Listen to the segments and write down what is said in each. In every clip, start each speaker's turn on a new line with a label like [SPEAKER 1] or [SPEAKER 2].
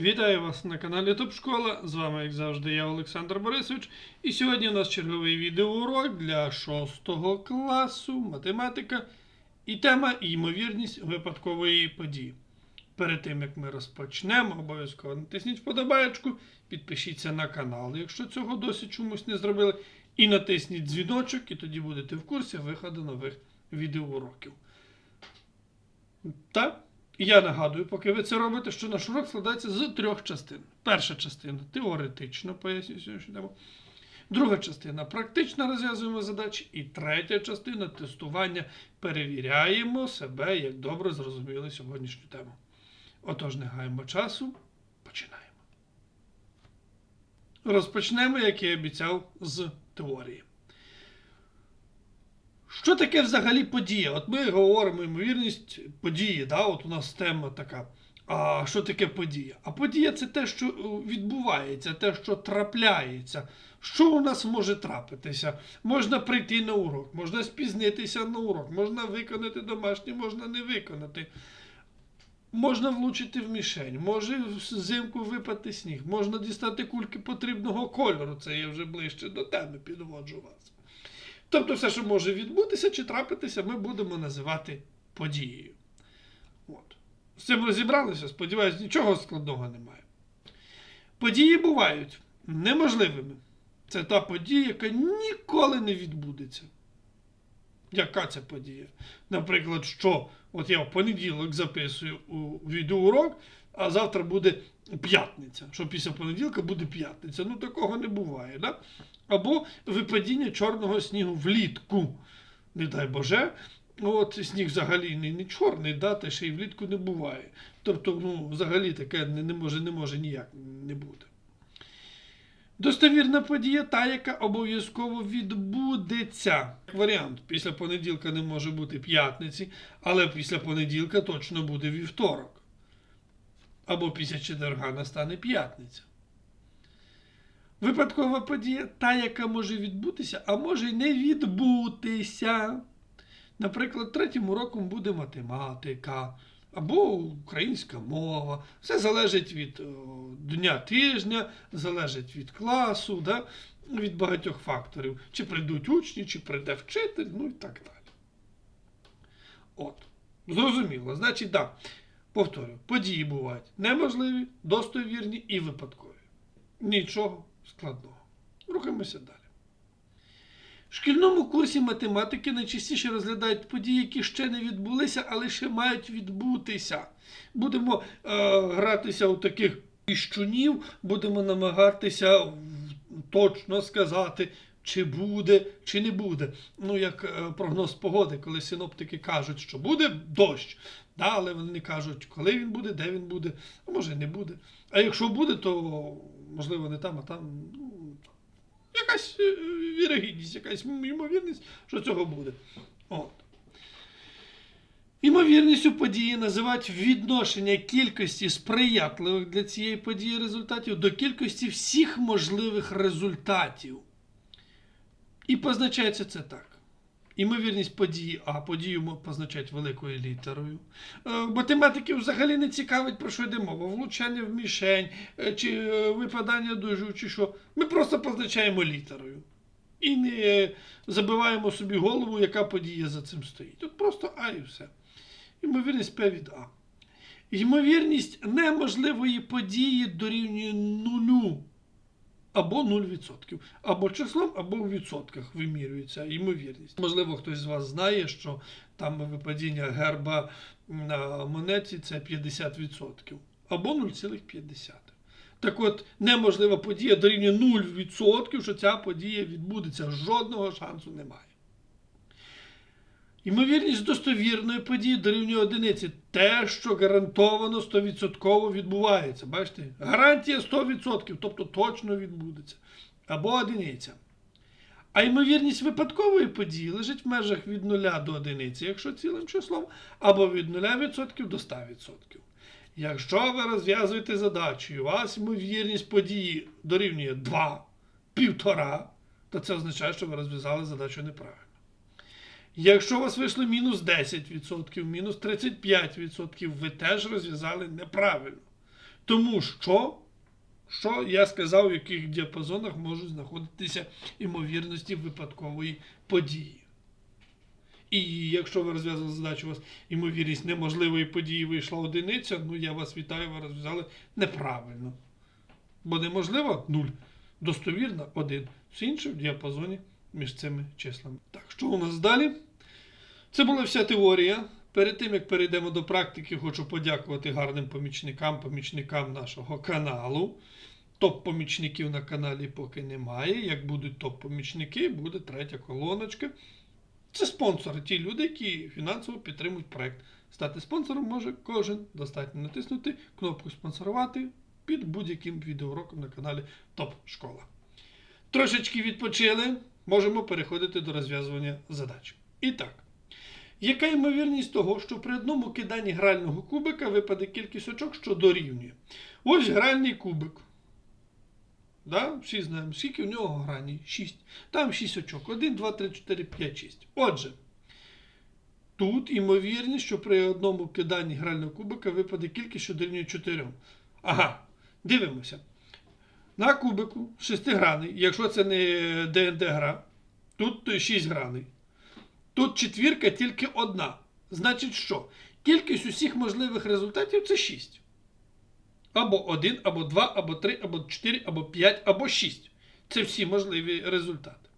[SPEAKER 1] Вітаю вас на каналі Топ Школа. З вами, як завжди, я Олександр Борисович. І сьогодні у нас черговий відеоурок для 6 класу математика і тема ймовірність випадкової події. Перед тим як ми розпочнемо, обов'язково натисніть вподобаєчку, підпишіться на канал, якщо цього досі чомусь не зробили, і натисніть дзвіночок, і тоді будете в курсі виходу нових відеоуроків. Так? І я нагадую, поки ви це робите, що наш урок складається з трьох частин. Перша частина теоретично пояснюю сьогоднішню тему. Друга частина практично розв'язуємо задачі. І третя частина тестування перевіряємо себе, як добре зрозуміли сьогоднішню тему. Отож, не гаємо часу, починаємо. Розпочнемо, як і обіцяв, з теорії. Що таке взагалі подія? От ми говоримо ймовірність події, да? от у нас тема така. А що таке подія? А подія це те, що е, відбувається, те, що трапляється. Що у нас може трапитися? Можна прийти на урок, можна спізнитися на урок, можна виконати домашнє, можна не виконати. Можна влучити в мішень, може взимку випати сніг, можна дістати кульки потрібного кольору. Це я вже ближче до теми підводжу вас. Тобто, все, що може відбутися чи трапитися, ми будемо називати подією. От. З цим розібралися, сподіваюся, нічого складного немає. Події бувають неможливими. Це та подія, яка ніколи не відбудеться. Яка це подія? Наприклад, що от я в понеділок записую відеоурок, а завтра буде п'ятниця. Що після понеділка буде п'ятниця. Ну такого не буває. Да? Або випадіння чорного снігу влітку. Не дай Боже. От сніг взагалі не, не чорний, да, та ще й влітку не буває. Тобто, ну, взагалі таке не, не може, не може ніяк не бути. Достовірна подія та, яка обов'язково відбудеться. Варіант, після понеділка не може бути п'ятниці, але після понеділка точно буде вівторок. Або після четверга настане п'ятниця. Випадкова подія та, яка може відбутися, а може й не відбутися. Наприклад, третім уроком буде математика або українська мова. Все залежить від о, дня тижня, залежить від класу, да? від багатьох факторів. Чи прийдуть учні, чи прийде вчитель, ну і так далі. От. Зрозуміло. Значить, так. Да. Повторю, події бувають неможливі, достовірні і випадкові. Нічого складного. Рухаємося далі. В шкільному курсі математики найчастіше розглядають події, які ще не відбулися, але ще мають відбутися. Будемо е, гратися у таких піщунів, будемо намагатися точно сказати, чи буде, чи не буде. Ну, як е, прогноз погоди, коли синоптики кажуть, що буде дощ, да, але вони не кажуть, коли він буде, де він буде, а може не буде. А якщо буде, то можливо не там, а там. Ну, якась е, вірогідність, якась ймовірність, що цього буде. От. Імовірністю події називають відношення кількості сприятливих для цієї події результатів до кількості всіх можливих результатів. І позначається це так. Імовірність події, а подію позначають великою літерою. Е, математиків взагалі не цікавить, про що йде мова. Влучання в мішень, е, чи е, випадання дожу, чи що. Ми просто позначаємо літерою. І не забиваємо собі голову, яка подія за цим стоїть. Тут просто А і все. Ймовірність П від А. Ймовірність неможливої події дорівнює нулю або 0%. Або числом, або в відсотках вимірюється ймовірність. Можливо, хтось з вас знає, що там випадіння герба на монеті це 50%. Або 0,5. Так от, неможлива подія дорівнює 0%, що ця подія відбудеться. Жодного шансу немає. Ймовірність достовірної події дорівнює одиниці. Те, що гарантовано 100% відбувається. Бачите? Гарантія 100%, тобто точно відбудеться. Або одиниця. А ймовірність випадкової події лежить в межах від 0 до одиниці, якщо цілим числом, або від 0% до 100%. Якщо ви розв'язуєте задачу, і у вас ймовірність події дорівнює 2, 1,5, то це означає, що ви розв'язали задачу неправильно. Якщо у вас вийшло мінус 10%, мінус 35%, ви теж розв'язали неправильно. Тому що, що я сказав, в яких діапазонах можуть знаходитися ймовірності випадкової події. І якщо ви розв'язали задачу, у вас ймовірність неможливої події вийшла одиниця, ну я вас вітаю, ви розв'язали неправильно. Бо неможливо 0, достовірно 1. Все інше в діапазоні між цими числами. Так, що у нас далі? Це була вся теорія. Перед тим як перейдемо до практики, хочу подякувати гарним помічникам, помічникам нашого каналу. Топ-помічників на каналі поки немає. Як будуть топ-помічники, буде третя колоночка. Це спонсори, ті люди, які фінансово підтримують проект. Стати спонсором може кожен. Достатньо натиснути кнопку спонсорувати під будь-яким відеоуроком на каналі Топ Школа. Трошечки відпочили, можемо переходити до розв'язування задач. І так. Яка ймовірність того, що при одному киданні грального кубика випаде кількість очок, що дорівнює? Ось гральний кубик. Да? Всі знаємо, скільки в нього грані? 6. Там 6 очок. 1, 2, 3, 4, 5, 6. Отже, тут ймовірність, що при одному киданні грального кубика випаде кількість, що дорівнює 4. Ага, дивимося. На кубику 6 граний, якщо це не ДНД гра, тут 6 граний. Тут четвірка тільки одна. Значить що? Кількість усіх можливих результатів це 6. Або 1, або 2, або 3, або 4, або 5, або 6. Це всі можливі результати.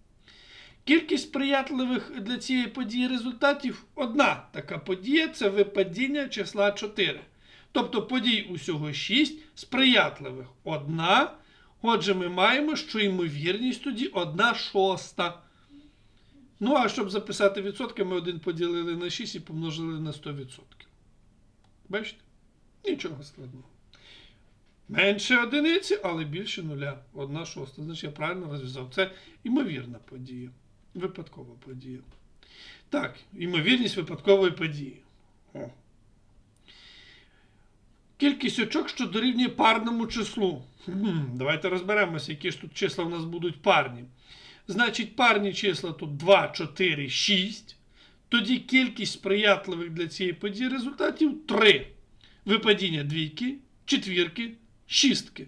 [SPEAKER 1] Кількість сприятливих для цієї події результатів одна така подія це випадіння числа 4. Тобто подій усього 6, сприятливих одна. Отже, ми маємо, що ймовірність тоді 1 шоста. Ну, а щоб записати відсотки, ми один поділили на 6 і помножили на 100%. Бачите? Нічого складного. Менше одиниці, але більше нуля. Одна шоста. Значить, я правильно розв'язав. Це ймовірна подія. Випадкова подія. Так, ймовірність випадкової події. О. Кількість очок, що дорівнює парному числу. Хм, давайте розберемося, які ж тут числа в нас будуть парні. Значить, парні числа тут 2, 4, 6. Тоді кількість сприятливих для цієї події результатів 3. Випадіння двійки, четвірки, шістки.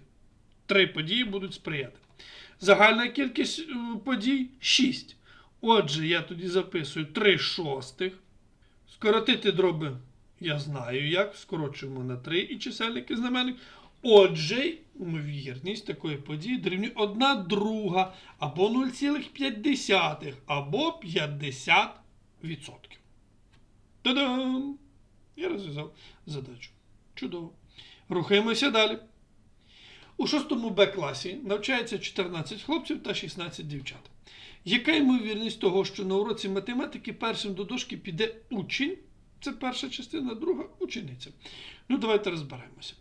[SPEAKER 1] Три події будуть сприяти. Загальна кількість е, подій 6. Отже, я тоді записую 3 шостих. Скоротити дроби я знаю як. Скорочуємо на 3 і чисельник і знаменник. Отже, ймовірність такої події дорівнює 1 друга або 0,5 або 50%. Та-дам! Я розв'язав задачу. Чудово. Рухаємося далі. У 6 Б класі навчається 14 хлопців та 16 дівчат. Яка ймовірність того, що на уроці математики першим до дошки піде учень? Це перша частина, друга учениця. Ну, давайте розберемося.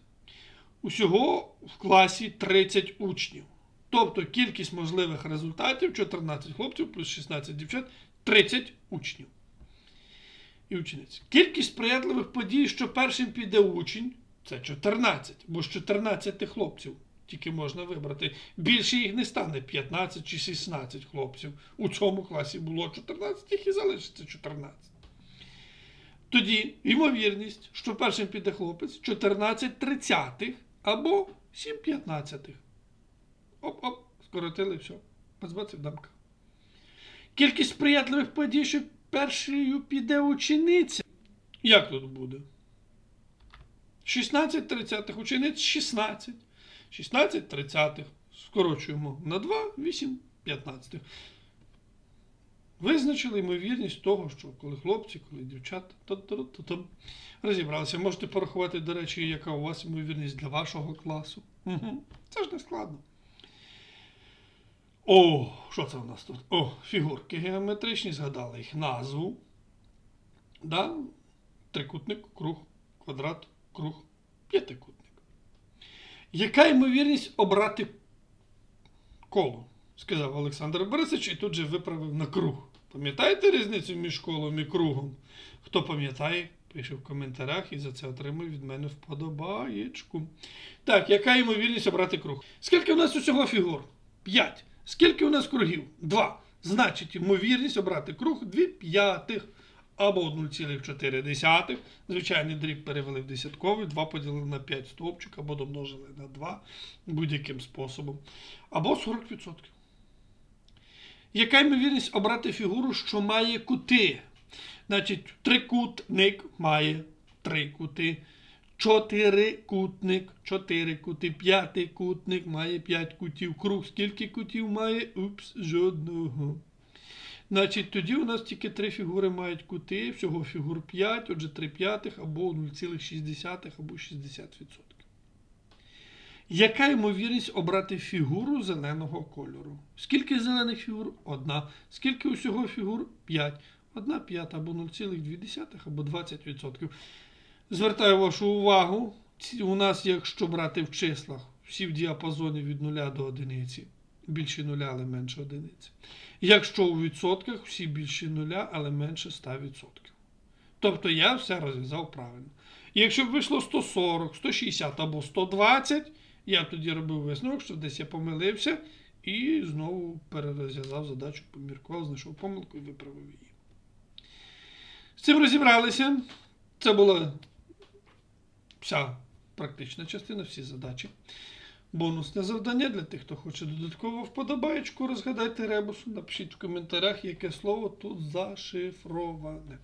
[SPEAKER 1] Усього в класі 30 учнів. Тобто кількість можливих результатів 14 хлопців плюс 16 дівчат 30 учнів. І учениць. Кількість сприятливих подій, що першим піде учень, це 14, бо з 14 хлопців тільки можна вибрати. Більше їх не стане 15 чи 16 хлопців. У цьому класі було 14, їх і залишиться 14. Тоді ймовірність, що першим піде хлопець 14 тридцятих або 7 п'ятнадцятих. Оп-оп, скоротили все. Позбавці дамка. Кількість сприятливих подій, що першою піде учениця. Як тут буде? 16 тридцятих, учениць 16. 16 тридцятих. Скорочуємо на 2, 8 п'ятнадцятих. Визначили ймовірність того, що коли хлопці, коли дівчата, то, то, то, то, розібралися. Можете порахувати, до речі, яка у вас ймовірність для вашого класу. Це ж не складно. О, що це у нас тут? О, фігурки геометричні, згадали їх назву. Да? Трикутник, круг, квадрат, круг, п'ятикутник. Яка ймовірність обрати коло? Сказав Олександр Борисович і тут же виправив на круг. Пам'ятаєте різницю між колом і кругом? Хто пам'ятає, пише в коментарях і за це отримує від мене вподобаєчку. Так, яка ймовірність обрати круг? Скільки у нас усього фігур? 5. Скільки у нас кругів? 2. Значить, ймовірність обрати круг 2 п'ятих. або 0,4. Звичайний дріб перевели в десятковий, 2 поділили на 5 стовпчик, або домножили на 2 будь-яким способом. Або 40%. Яка ймовірність обрати фігуру, що має кути? Значить, трикутник має три кути. Чотирикутник, чотири кути, п'ятикутник має п'ять кутів. Круг скільки кутів має? Упс, жодного. Значить, тоді у нас тільки три фігури мають кути, всього фігур 5, отже 3 п'ятих або 0,6 або 60%. Яка ймовірність обрати фігуру зеленого кольору? Скільки зелених фігур? Одна. Скільки усього фігур? 5. Одна п'ята або 0,2 або 20%. Звертаю вашу увагу, у нас, якщо брати в числах, всі в діапазоні від 0 до 1, більше 0, але менше 1. Якщо у відсотках, всі більше 0, але менше 100%. Тобто я все розв'язав правильно. Якщо б вийшло 140, 160 або 120, я тоді робив висновок, що десь я помилився, і знову перерозв'язав задачу, поміркував, знайшов помилку і виправив її. З цим розібралися. Це була вся практична частина, всі задачі. Бонусне завдання для тих, хто хоче додатково вподобаєчку, розгадайте ребусу, напишіть в коментарях, яке слово тут зашифроване.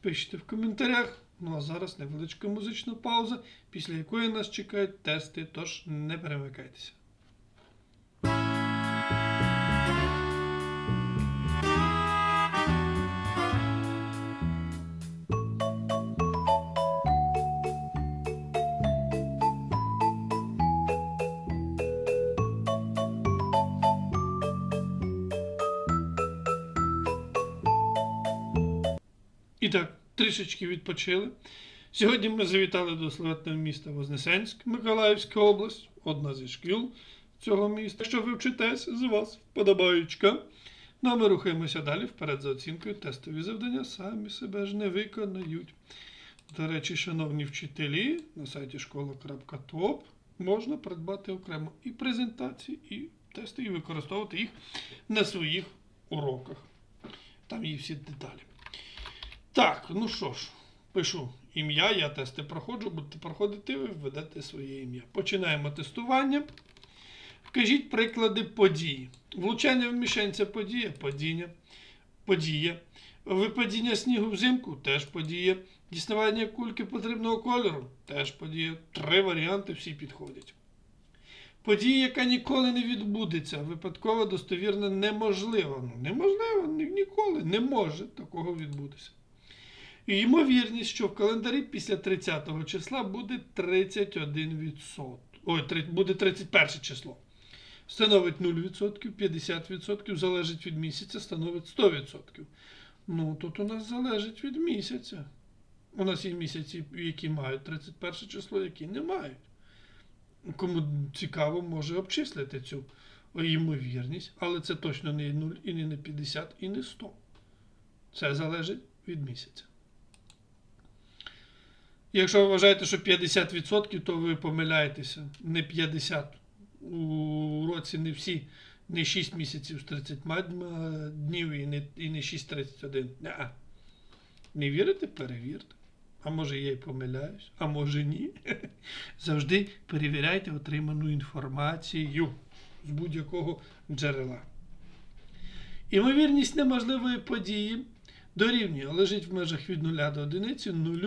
[SPEAKER 1] Пишіть в коментарях. Ну а зараз невеличка музична пауза, після якої нас чекають тести, тож не перемикайтеся. Трішечки відпочили. Сьогодні ми завітали до славетного міста Вознесенськ, Миколаївська область, одна зі шкіл цього міста. Якщо ви вчитесь, з вас вподобаючка. Ну а ми рухаємося далі вперед за оцінкою. Тестові завдання самі себе ж не виконають. До речі, шановні вчителі, на сайті школа.топ можна придбати окремо і презентації, і тести, і використовувати їх на своїх уроках. Там є всі деталі. Так, ну що ж, пишу ім'я, я тести проходжу, будете проходити, ви введете своє ім'я. Починаємо тестування. Вкажіть приклади події. Влучання в мішень це подія, падіння, подія. Випадіння снігу взимку теж подія. Діставання кульки потрібного кольору теж подія. Три варіанти всі підходять. Подія, яка ніколи не відбудеться, випадково достовірно неможливо. Ну, неможливо, ні- ніколи не може такого відбутися. І ймовірність, що в календарі після 30 числа буде 31%. Ой, буде 31 число. Становить 0%, 50%, залежить від місяця, становить 100%. Ну, тут у нас залежить від місяця. У нас є місяці, які мають 31 число, які не мають. Кому цікаво, може обчислити цю ймовірність, але це точно не 0 і не 50, і не 100. Це залежить від місяця. Якщо ви вважаєте, що 50%, то ви помиляєтеся. Не 50. У році не всі, не 6 місяців з 30 днів і не, і не 6,31. Не. Не вірите? Перевірте. А може я й помиляюсь, а може ні. Завжди перевіряйте отриману інформацію з будь-якого джерела. Імовірність неможливої події дорівнює, лежить в межах від 0 до 1, 0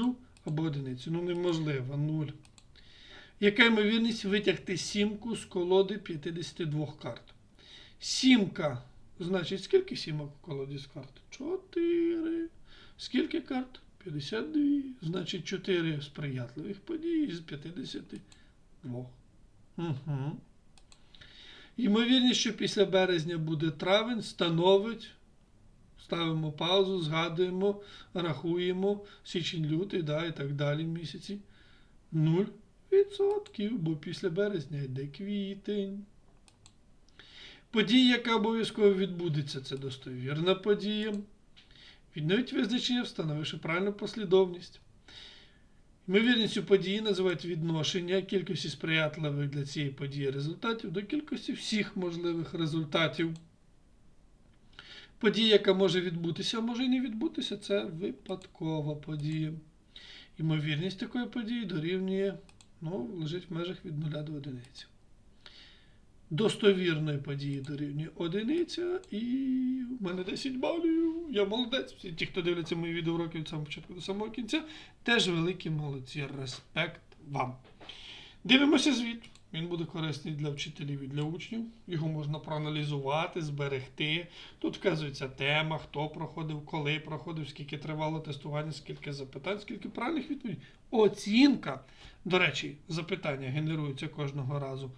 [SPEAKER 1] або 1. Ну неможливо, 0. Яка ймовірність витягти сімку з колоди 52 карт? Сімка. Значить, скільки сімок в колоді з карт? 4. Скільки карт? 52. Значить, 4 сприятливих подій з 52. Угу. Ймовірність, що після березня буде травень, становить. Ставимо паузу, згадуємо, рахуємо січень, лютий, да, і так далі місяці. 0%, бо після березня йде квітень. Подія, яка обов'язково відбудеться, це достовірна подія. Відновіть визначення, встановивши правильну послідовність. Ймовірністю події називають відношення кількості сприятливих для цієї події результатів до кількості всіх можливих результатів. Подія, яка може відбутися, а може і не відбутися, це випадкова подія. Ймовірність такої події дорівнює, ну, лежить в межах від 0 до 1. Достовірної події дорівнює одиниця, і в мене 10 балів. Я молодець. Всі ті, хто дивляться мої відеоуроки від самого початку до самого кінця, теж великі молодці. Респект вам. Дивимося звіт. Він буде корисний для вчителів і для учнів. Його можна проаналізувати, зберегти. Тут вказується тема, хто проходив, коли проходив, скільки тривало тестування, скільки запитань, скільки правильних відповідей. Оцінка. До речі, запитання генеруються кожного разу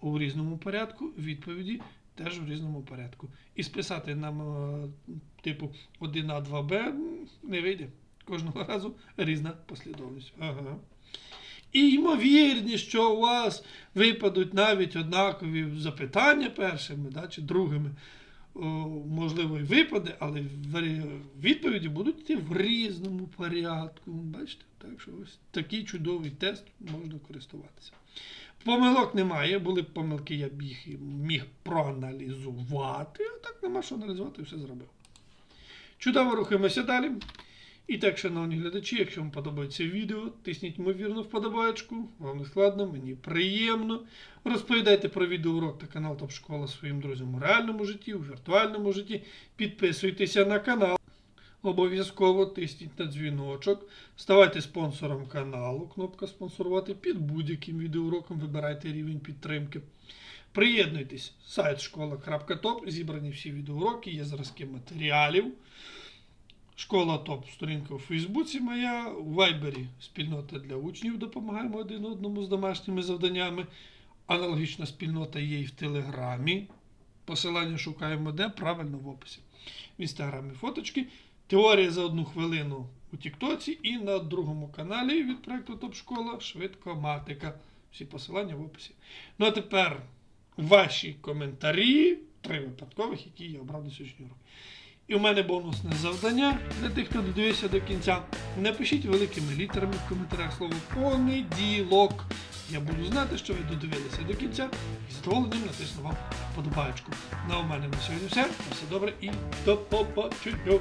[SPEAKER 1] у різному порядку, відповіді теж в різному порядку. І списати нам, е, типу, 1А, 2Б не вийде. Кожного разу різна послідовність. Ага. І ймовірність, що у вас випадуть навіть однакові запитання першими да, чи другими. О, можливо, і випаде, але відповіді будуть йти в різному порядку. Бачите? Так що ось такий чудовий тест можна користуватися. Помилок немає, були б помилки, я б їх міг проаналізувати, а так нема що аналізувати, все зробив. Чудово рухаємося далі. І так, шановні глядачі, якщо вам подобається відео, тисніть ймовірно вподобайку. Вам не складно, мені приємно. Розповідайте про відеоурок та канал Топ Школа своїм друзям у реальному житті, у віртуальному житті. Підписуйтеся на канал. Обов'язково тисніть на дзвіночок, ставайте спонсором каналу, кнопка спонсорувати під будь-яким відеоуроком, вибирайте рівень підтримки. Приєднуйтесь, сайт школа.топ, зібрані всі відеоуроки, є зразки матеріалів. Школа ТОП, сторінка у Фейсбуці моя, у Вайбері спільнота для учнів, допомагаємо один одному з домашніми завданнями. Аналогічна спільнота є і в Телеграмі. Посилання шукаємо де? Правильно в описі. В інстаграмі фоточки. Теорія за одну хвилину у Тіктоці і на другому каналі від проєкту Топ Школа Швидкоматика. Всі посилання в описі. Ну а тепер ваші коментарі, три випадкових, які я обрав на сьогоднішній урок. І у мене бонусне завдання для тих, хто додивився до кінця. Напишіть великими літерами в коментарях слово понеділок. Я буду знати, що ви додивилися до кінця і з задоволенням натисну вам подобаєчку. Ну у мене на сьогодні все. На все добре і до побачення.